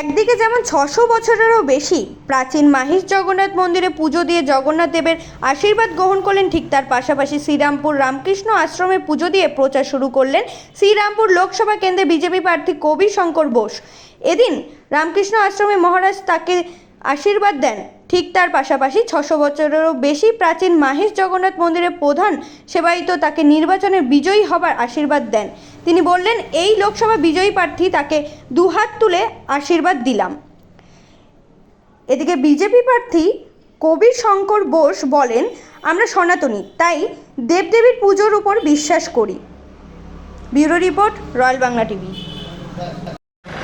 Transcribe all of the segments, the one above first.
একদিকে যেমন ছশো বছরেরও বেশি প্রাচীন মাহিষ জগন্নাথ মন্দিরে পুজো দিয়ে জগন্নাথ দেবের আশীর্বাদ গ্রহণ করলেন, ঠিক তার পাশাপাশি শ্রীরামপুর রামকৃষ্ণ আশ্রমে পুজো দিয়ে প্রচার শুরু করলেন শ্রীরামপুর লোকসভা কেন্দ্রে বিজেপি প্রার্থী কবি শঙ্কর বোস। এদিন রামকৃষ্ণ আশ্রমে মহারাজ তাকে আশীর্বাদ দেন। ঠিক তার পাশাপাশি ছশো বছরেরও বেশি প্রাচীন মাহেশ জগন্নাথ মন্দিরের প্রধান সেবায়িত তাকে নির্বাচনে বিজয়ী হবার আশীর্বাদ দেন। তিনি বললেন, এই লোকসভা বিজয়ী প্রার্থী তাকে দুহাত তুলে আশীর্বাদ দিলাম। এদিকে বিজেপি প্রার্থী কবির শঙ্কর বোস বলেন, আমরা সনাতনী, তাই দেবদেবীর পুজোর উপর বিশ্বাস করি। Bureau report, royal Bangla TV.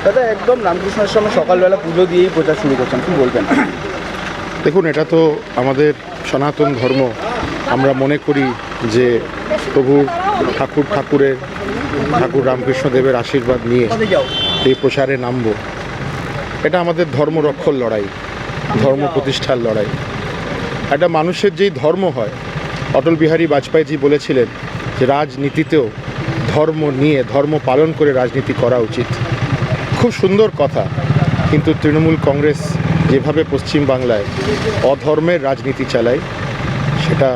দাদা, একদম রামকৃষ্ণের আশ্রমে সকালবেলা পুজো দিয়েই প্রচার শুরু করছেন, কি বলবেন? দেখুন, এটা তো আমাদের সনাতন ধর্ম। আমরা মনে করি যে প্রভুর ঠাকুর ঠাকুরের, ঠাকুর রামকৃষ্ণদেবের আশীর্বাদ নিয়ে এই প্রসারে নামব। এটা আমাদের ধর্ম রক্ষর লড়াই, ধর্ম প্রতিষ্ঠার লড়াই। একটা মানুষের যেই ধর্ম হয়, অটল বিহারী বাজপেয়ীজি বলেছিলেন যে, রাজনীতিতেও ধর্ম নিয়ে, ধর্ম পালন করে রাজনীতি করা উচিত। খুব সুন্দর কথা। কিন্তু তৃণমূল কংগ্রেস যেভাবে পশ্চিমবাংলায় অধর্মের রাজনীতি চালায়, সেটা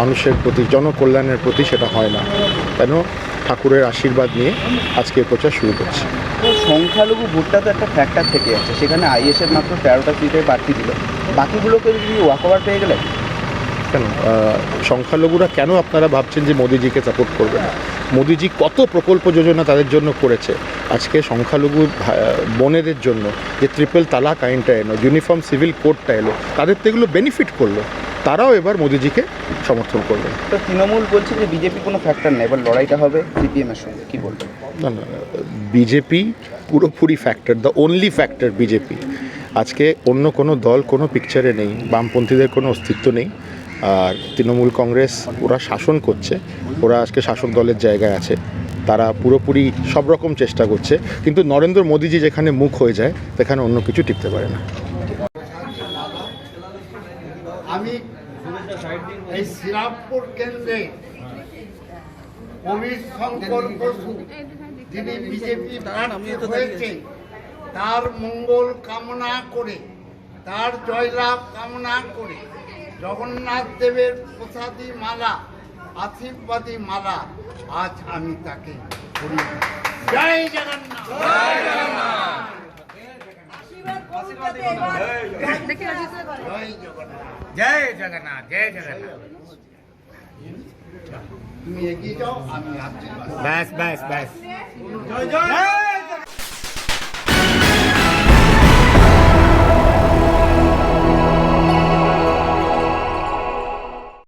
মানুষের প্রতি, জনকল্যাণের প্রতি সেটা হয় না। কেন? ঠাকুরের আশীর্বাদ নিয়ে আজকে প্রচার শুরু করছে। সংখ্যালঘু ভোটটা তো একটা ফ্যাক্টর থেকে আছে। সেখানে আইএসএফ মাত্র তেরোটা সিটে প্রার্থী দিল। বাকিগুলোকে যদি ওয়াকওভার পেয়ে গেলে কেন? সংখ্যালঘুরা কেন আপনারা ভাবছেন যে মোদিজিকে সাপোর্ট করবে না মোদিজি কত প্রকল্প যোজনা তাদের জন্য করেছে? আজকে সংখ্যালঘু বোনেদের জন্য যে ট্রিপল তালাক আইনটা এলো ইউনিফর্ম সিভিল কোডটা এলো তাদের তো এগুলো বেনিফিট করল। তারাও এবার মোদিজিকে সমর্থন করবে। তো তৃণমূল বলছে যে বিজেপি কোনো ফ্যাক্টর নেই এবার লড়াইটা হবে সিপিএমের সঙ্গে কি বলবেন? না না বিজেপি পুরোপুরি factor the only factor BJP. আজকে অন্য কোনো দল কোনো পিকচারে নেই বামপন্থীদের কোনো অস্তিত্ব নেই। আর তৃণমূল কংগ্রেস ওরা শাসন করছে, ওরা আজকে শাসক দলের জায়গায় আছে, তারা পুরোপুরি সব রকম চেষ্টা করছে, কিন্তু নরেন্দ্র মোদীজি যেখানে মুখ হয়ে যায়, সেখানে অন্য কিছু টিকতে পারে না। আমি এই কেন্দ্রে শঙ্কর বসু, যিনি বিজেপি হয়েছে, তার মঙ্গল কামনা করে, তার জয়লাভ কামনা করে জগন্নাথ দেবের প্রসাদী মালা আশীর্বাদী মালা আজ আমি তাকে করি জয় জগন্নাথ। জয় জগন্নাথ। জয় জগন্নাথ। তুমি এগিয়ে যাও আমি ব্যাস ব্যাস ব্যাস। জয়। জয়!